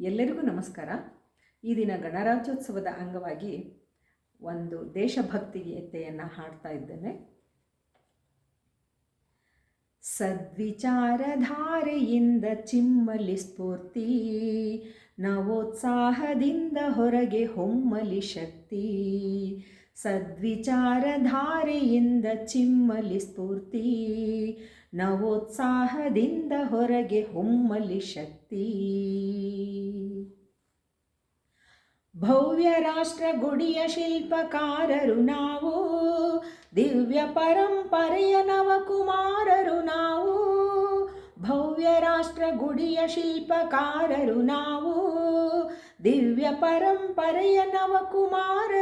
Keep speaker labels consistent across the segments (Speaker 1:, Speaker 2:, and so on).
Speaker 1: ಎಲ್ಲರಿಗೂ ನಮಸ್ಕಾರ. ಈ ದಿನ ಗಣರಾಜ್ಯೋತ್ಸವದ ಅಂಗವಾಗಿ ಒಂದು ದೇಶಭಕ್ತಿ ಗೀತೆಯನ್ನು ಹಾಡ್ತಾ ಇದ್ದೇನೆ. ಸದ್ವಿಚಾರಧಾರೆಯಿಂದ ಚಿಮ್ಮಲಿ ಸ್ಫೂರ್ತಿ, ನವೋತ್ಸಾಹದಿಂದ ಹೊರಗೆ ಹೊಮ್ಮಲಿ ಶಕ್ತಿ. ಸದ್ವಿಚಾರಧಾರೆಯಿಂದ ಚಿಮ್ಮಲಿ ಸ್ಫೂರ್ತಿ ನವೋತ್ಸಾಹದಿಂದ ಹೊರಗೆ ಹೊಮ್ಮಲಿ ಶಕ್ತಿ. ಭವ್ಯ ರಾಷ್ಟ್ರ ಗುಡಿಯ ಶಿಲ್ಪಕಾರರು ನಾವು, ದಿವ್ಯ ಪರಂಪರೆಯ ನವಕುಮಾರರು ನಾವು, ಭವ್ಯ ರಾಷ್ಟ್ರ ಗುಡಿಯ ಶಿಲ್ಪಕಾರರು ನಾವು, ದಿವ್ಯ ಪರಂಪರೆಯ ನವಕುಮಾರರು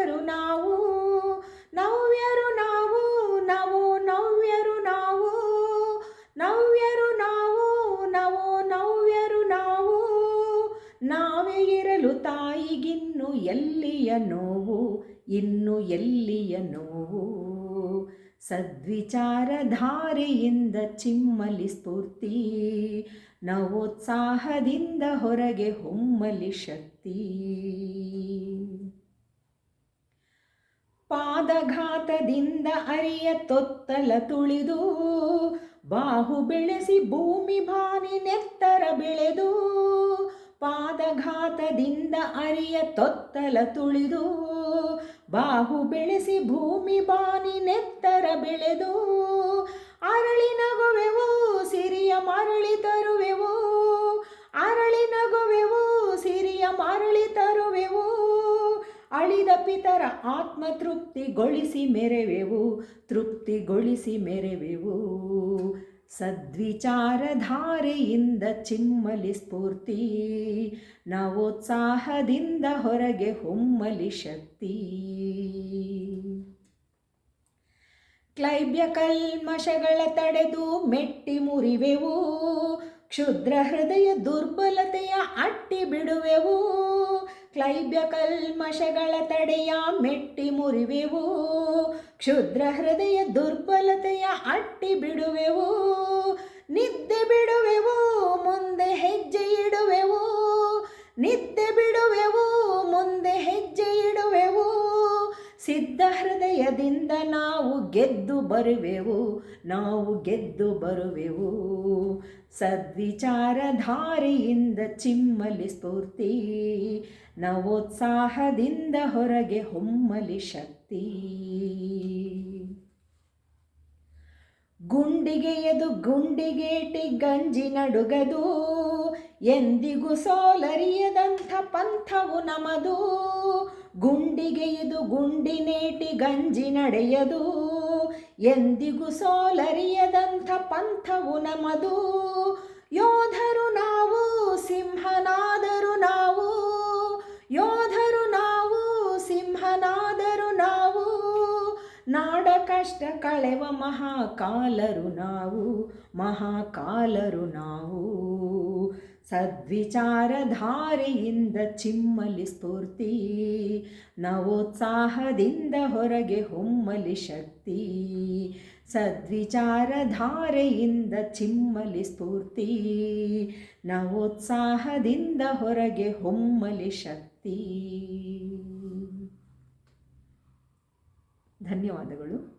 Speaker 1: ಎಲ್ಲಿಯ ನೋವು, ಇನ್ನು ಎಲ್ಲಿಯ ನೋವು? ಸದ್ವಿಚಾರಧಾರೆಯಿಂದ ಚಿಮ್ಮಲಿ ಸ್ಫೂರ್ತಿ, ನವೋತ್ಸಾಹದಿಂದ ಹೊರಗೆ ಹೊಮ್ಮಲಿ ಶಕ್ತಿ. ಪಾದಘಾತದಿಂದ ಅರಿಯ ತೊತ್ತಲ ತುಳಿದು, ಬಾಹು ಬೆಳೆಸಿ ಭೂಮಿ ಭಾನಿ ನೆತ್ತರ ಬೆಳೆದು ಪಾದಘಾತದಿಂದ ಅರಿಯ ತೊತ್ತಲ ತುಳಿದು, ಬಾಹು ಬೆಳೆಸಿ ಭೂಮಿ ಬಾನಿ ನೆತ್ತರ ಬೆಳೆದು, ಅರಳಿ ನಗುವೆವು, ಸಿರಿಯ ಮರಳಿ ತರುವೆವು, ಅರಳಿ ನಗುವೆವು, ಸಿರಿಯ ಮರಳಿ ತರುವೆವು, ಅಳಿದ ಪಿತರ ಆತ್ಮ ತೃಪ್ತಿಗೊಳಿಸಿ ಮೆರೆವೆವು ತೃಪ್ತಿಗೊಳಿಸಿ ಮೆರೆವೆವು. ಸದ್ವಿಚಾರಧಾರೆಯಿಂದ ಚಿಮ್ಮಲಿ ಸ್ಫೂರ್ತಿ, ನವೋತ್ಸಾಹದಿಂದ ಹೊರಗೆ ಹೊಮ್ಮಲಿ ಶಕ್ತಿ. ಕ್ಲೈಬ್ಯ ಕಲ್ಮಶಗಳ ತಡೆದು ಮೆಟ್ಟಿ ಮುರಿವೆವು, ಕ್ಷುದ್ರ ಹೃದಯ ದುರ್ಬಲತೆಯ ಅಟ್ಟಿ ಬಿಡುವೆವು. ಕ್ಲೈಬ್ಯ ಕಲ್ಮಶಗಳ ತಡೆಯ ಮೆಟ್ಟಿ ಮುರಿವೆವು. ಕ್ಷುದ್ರ ಹೃದಯ ದುರ್ಬಲತೆಯ ಅಟ್ಟಿ ಬಿಡುವೆವು. ಸಿದ್ಧ ಹೃದಯದಿಂದ ನಾವು ಗೆದ್ದು ಬರುವೆವು, ನಾವು ಗೆದ್ದು ಬರುವೆವು. ಸದ್ವಿಚಾರಧಾರೆಯಿಂದ ಚಿಮ್ಮಲಿ ಸ್ಫೂರ್ತಿ, ನವೋತ್ಸಾಹದಿಂದ ಹೊರಗೆ ಹೊಮ್ಮಲಿ ಶಕ್ತಿ. ಗುಂಡಿಗೆಯದು ಗುಂಡಿಗೇಟಿ ಗಂಜಿ ನಡುಗದು, ಎಂದಿಗೂ ಸೋಲರಿಯದಂಥ ಪಂಥವು ನಮದು. ಗುಂಡಿಗೆ ಇದು ಗುಂಡಿನೇಟಿ ಗಂಜಿ ನಡೆಯದು. ಎಂದಿಗೂ ಸೋಲರಿಯದಂಥ ಪಂಥವು ನಮದು. ಯೋಧರು ನಾವು, ಸಿಂಹನಾದರು ನಾವು. ಯೋಧರು ನಾವು, ಸಿಂಹನಾದರು ನಾವು. ನಾಡ ಕಷ್ಟ ಕಳೆವ ಮಹಾಕಾಲರು ನಾವು ಮಹಾಕಾಲರು ನಾವು. ಸದ್ವಿಚಾರಧಾರೆಯಿಂದ ಚಿಮ್ಮಲಿ ಸ್ಫೂರ್ತಿ ನವೋತ್ಸಾಹದಿಂದ ಹೊರಗೆ ಹೊಮ್ಮಲಿ ಶಕ್ತಿ. ಸದ್ವಿಚಾರಧಾರೆಯಿಂದ ಚಿಮ್ಮಲಿ ಸ್ಫೂರ್ತಿ. ನವೋತ್ಸಾಹದಿಂದ ಹೊರಗೆ ಹೊಮ್ಮಲಿ ಶಕ್ತಿ. ಧನ್ಯವಾದಗಳು.